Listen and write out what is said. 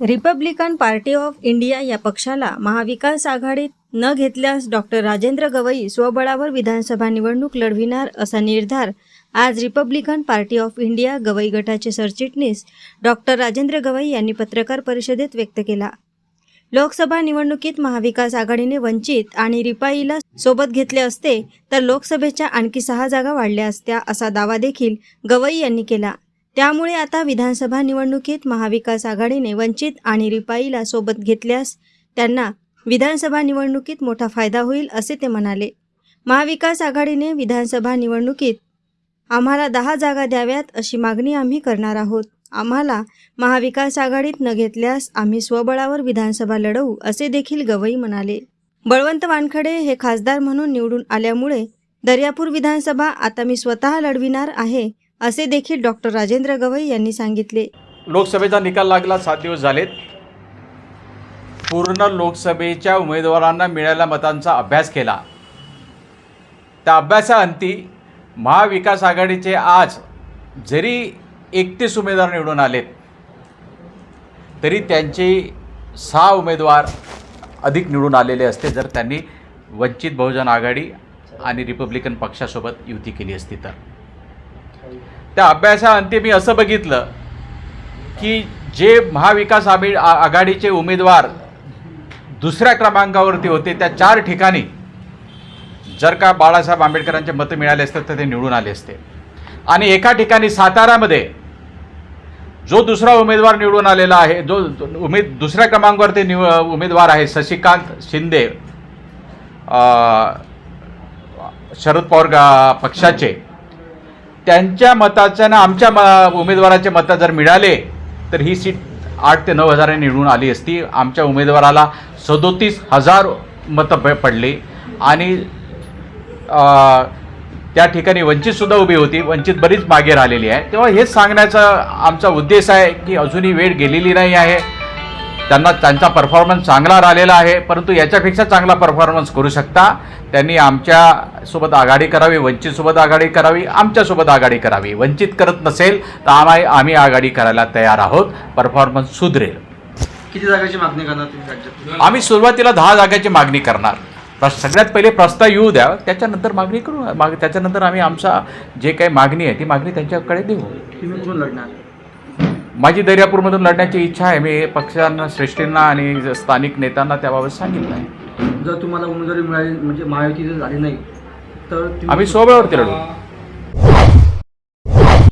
Republican party of India या पक्षाला महाविकास आघाडीत न घेतल्यास डॉक्टर राजेंद्र गवई स्वबळावर विधानसभा निवडणूक लढविणार असा निर्धार आज Republican party of India Gavai गटाचे सरचिटणीस डॉक्टर राजेंद्र गवई यांनी पत्रकार परिषदेत व्यक्त केला. लोकसभा निवडणुकीत महाविकास आघाडीने वंचित आणि रिपाईला सोबत घेतले असते तर लोकसभेच्या आणखी सहा जागा वाढल्या असत्या असा दावा देखील गवई यांनी केला. त्यामुळे आता विधानसभा निवडणुकीत महाविकास आघाडीने वंचित आणि रिपाईला सोबत घेतल्यास त्यांना विधानसभा निवडणुकीत मोठा फायदा होईल असे ते म्हणाले. महाविकास आघाडीने विधानसभा निवडणुकीत आम्हाला दहा जागा द्याव्यात अशी मागणी आम्ही करणार आहोत. आम्हाला महाविकास आघाडीत न घेतल्यास आम्ही स्वबळावर विधानसभा लढवू असे देखील गवई म्हणाले. बळवंत वानखडे हे खासदार म्हणून निवडून आल्यामुळे दर्यापूर विधानसभा आता मी स्वतः लढविणार आहे असे देखील डॉक्टर राजेंद्र गवई यांनी सांगितले. लोकसभेचा निकाल लागला सात दिवस झालेत. पूर्ण लोकसभेच्या उमेदवारांना मिळालेल्या मतांचा अभ्यास केला. त्या अभ्यासाअंती महाविकास आघाडीचे आज जरी एकतीस उमेदवार निवडून आलेत तरी त्यांचे सहा उमेदवार अधिक निवडून आलेले असते जर त्यांनी वंचित बहुजन आघाडी आणि रिपब्लिकन पक्षासोबत युती केली असती तर. त्या अभ्यासाअंती मी असं बघितलं की जे महाविकास आघाडी आ- आघाडीचे उमेदवार दुसऱ्या क्रमांकावरती होते त्या चार ठिकाणी जर का बाळासाहेब आंबेडकरांचे मतं मिळाले असते तर ते निवडून आले असते. आणि एका ठिकाणी सातारामध्ये जो दुसरा उमेदवार निवडून आलेला आहे जो उमेद दुसऱ्या क्रमांकावरती निव उमेदवार आहे शशिकांत शिंदे शरद पवार पक्षाचे त्यांच्या मताच्या ना आमच्या म उमेदवाराचे मतं जर मिळाले तर ही सीट आठ ते नऊ हजारांनी निवडून आली असती. आमच्या उमेदवाराला सदोतीस हजार मतं प- पडली आणि त्या ठिकाणी वंचितसुद्धा उभी होती. वंचित बरीच मागे राहिलेली आहे. तेव्हा हेच सांगण्याचा आमचा उद्देश आहे की अजूनही वेळ गेलेली नाही आहे. त्यांना त्यांचा परफॉर्मन्स चांगला राहिलेला आहे परंतु याच्यापेक्षा चांगला परफॉर्मन्स करू शकता. त्यांनी आमच्यासोबत आघाडी करावी वंचितसोबत आघाडी करावी आमच्यासोबत आघाडी करावी. वंचित करत नसेल तर आम्ही आम्ही आघाडी करायला तयार आहोत. परफॉर्मन्स सुधरेल. किती जागाची मागणी करणार आम्ही सुरुवातीला दहा जागेची मागणी करणार. सगळ्यात पहिले प्रस्ताव येऊ द्या. त्याच्यानंतर मागणी करू माग त्याच्यानंतर आम्ही आमचा जे काही मागणी आहे ती मागणी त्यांच्याकडे देऊ. लढणार? माझी दर्यापूरमधून लढण्याची इच्छा आहे. मी पक्षांना श्रेष्ठींना आणि स्थानिक नेत्यांना त्याबाबत सांगितलं आहे. जर तुम्हाला उमेदवारी मिळाली म्हणजे महायुती जर झाली नाही तर तुम्ही- आम्ही सोबळावरती लढू.